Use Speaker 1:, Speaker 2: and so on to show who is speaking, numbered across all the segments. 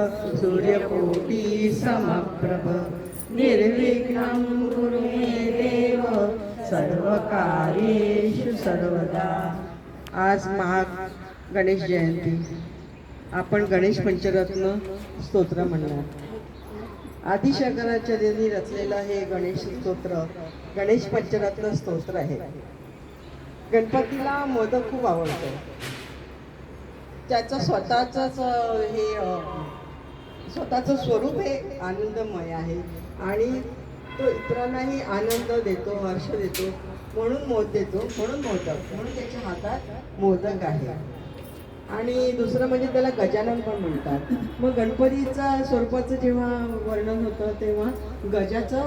Speaker 1: सूर्यकोटी समप्रभ निर्विघ्नं कुरु मे देव सर्वकार्येषु सर्वदा. आज महा गणेश जयंती. आपण गणेश पंचरत्न स्तोत्र म्हणणार. आदिशंकराचार्यांनी रचलेलं हे गणेश स्तोत्र गणेश पंचरत्न स्तोत्र आहे. गणपतीला मोदक खूप आवडतो. त्याचं स्वतःच हे स्वतःचं स्वरूप हे आनंदमय आहे. आणि तो इतरांनाही आनंद देतो हर्ष देतो म्हणून मोद देतो म्हणून मोदक म्हणून त्याच्या हातात मोदक आहे. आणि दुसरं म्हणजे त्याला गजानन पण म्हणतात. मग गणपतीचा स्वरूपाचं जेव्हा वर्णन होतं तेव्हा गजाचं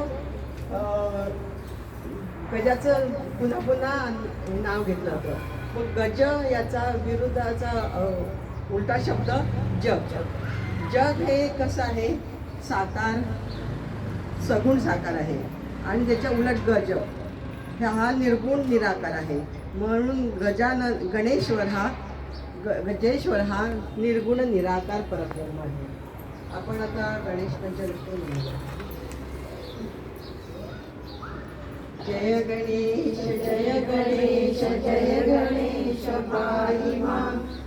Speaker 1: गजाचं पुन्हा पुन्हा नाव घेतलं होतं. मग गज याचा विरुद्धाचा उलटा शब्द जग जग हे कसं आहे? साकार सगुण साकार आहे. आणि त्याच्या उलट गज. हा हा निर्गुण निराकार आहे. म्हणून गजान गणेश्वर हा ग गजेश्वर हा निर्गुण निराकार परब्रह्म आहे. आपण आता गणेश पंचरत्न जय गणेश जय गणेश जय गणेश पाहि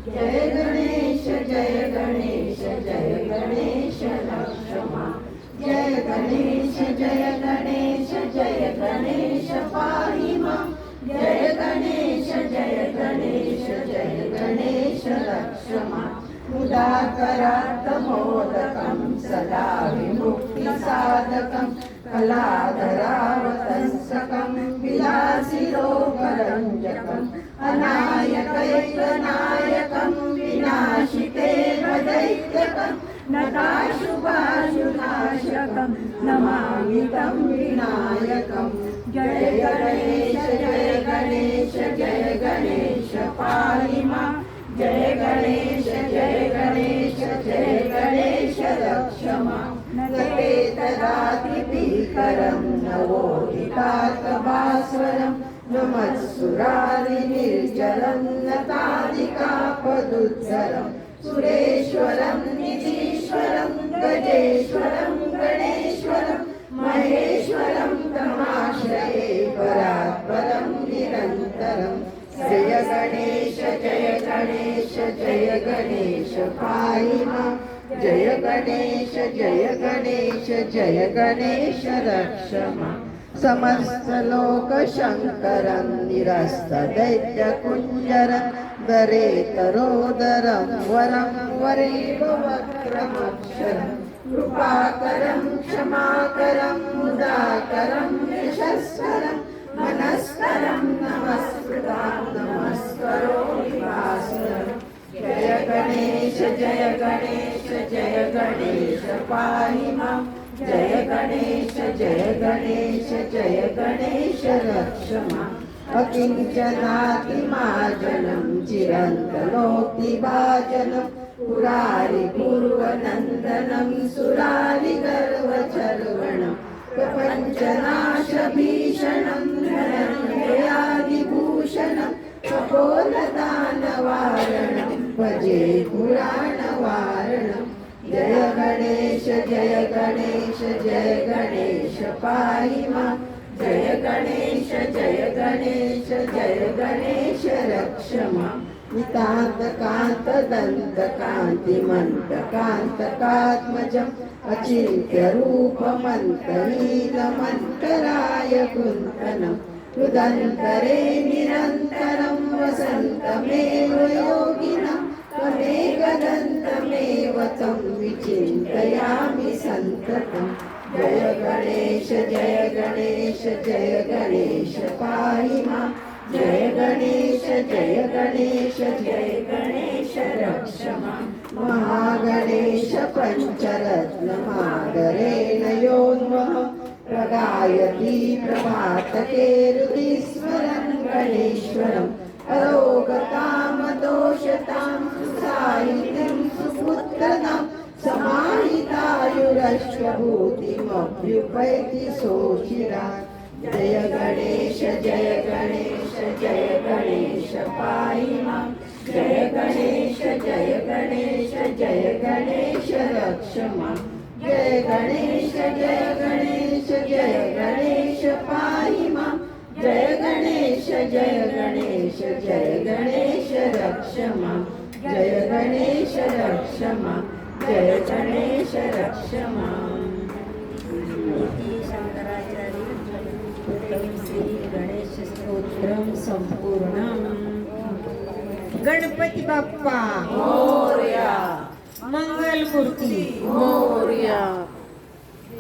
Speaker 1: जय गणेश जय गणेश जय गणेश लक्ष्मा जय गणेश जय गणेश जय गणेश पाहि जय गणेश जय गणेश जय गणेश लक्ष्मा. मुदाकरात् मोदकं सदा विमुक्तिसाधकं कलाधरावतंसकं विलासिरोगरञ्जकम् अनायकैकनायकं नमामि विनायकं। जय गणेश जय गणेश जय गणेश पालिमा। जय गणेश जय गणेश जय गणेश रक्षमा। नवेतरातिभीकरं नवोदितातभास्वरं नमत्सुरारिनिर्जलं नतादिकापदुत्सरं। सुरेश्वरं निधीश्वरं गजेश्वरं गणेश्वरम् महेश्वरं तमाश्रये परात्परं निरन्तरं। जय गणेश जय गणेश जय गणेश पाहि जय गणेश जय गणेश जय गणेश रक्षमा। समस्त लोक शङ्करं निरस्त दरे तरोदरं वरं वरेव वक्रमक्षरं कृपाकरं क्षमाकरं मुदाकरं यशस्करं मनस्करं नमस्कृतां नमस्करो जय गणेश जय गणेश जय गणेश पाहि मां। जय गणेश जय गणेश जय गणेश रक्ष माम् अकिञ्चनातिमाजनं चिरन्तनोक्तिभाजनं पुरारि पूर्वनन्दनं सुरारिगर्वचर्वणं प्रपञ्चनाशभीषणं धनञ्जयादिभूषणं कपोलदानवारणं भजे पुराणवा गणेश जय गणेश जय गणेश पाहिमा. जय गणेश जय गणेश जय गणेश रक्ष मां नितान्त कान्त दन्त कुन्तनं हृदन्तरे निरन्तरं वसन्तमेव सततं तं विचिन्तयामि सन्ततं। जय गणेश जय गणेश जय गणेश पाहि मा जय गणेश जय गणेश जय गणेश रक्ष महागणेश पञ्चरत्नमादरेण योन्वः प्रगायति प्रभातके हृदिस्मरन् गणेश्वरम्। समाहितायुरश्वभूतिमभ्युपैति सोचिरा जय गणेश जय गणेश जय गणेश पाहि मां जय गणेश जय गणेश जय गणेश रक्ष मां जय गणेश जय गणेश जय गणेश पाहि मां जय गणेश जय गणेश जय गणेश रक्ष जय गणेश रक्ष जय गणेश रक्ष मां
Speaker 2: गणेशस्तोत्रं सम्पूर्णम् गणपती बाप्पा
Speaker 1: मोरया
Speaker 2: मंगलमूर्ती
Speaker 3: मोर्या।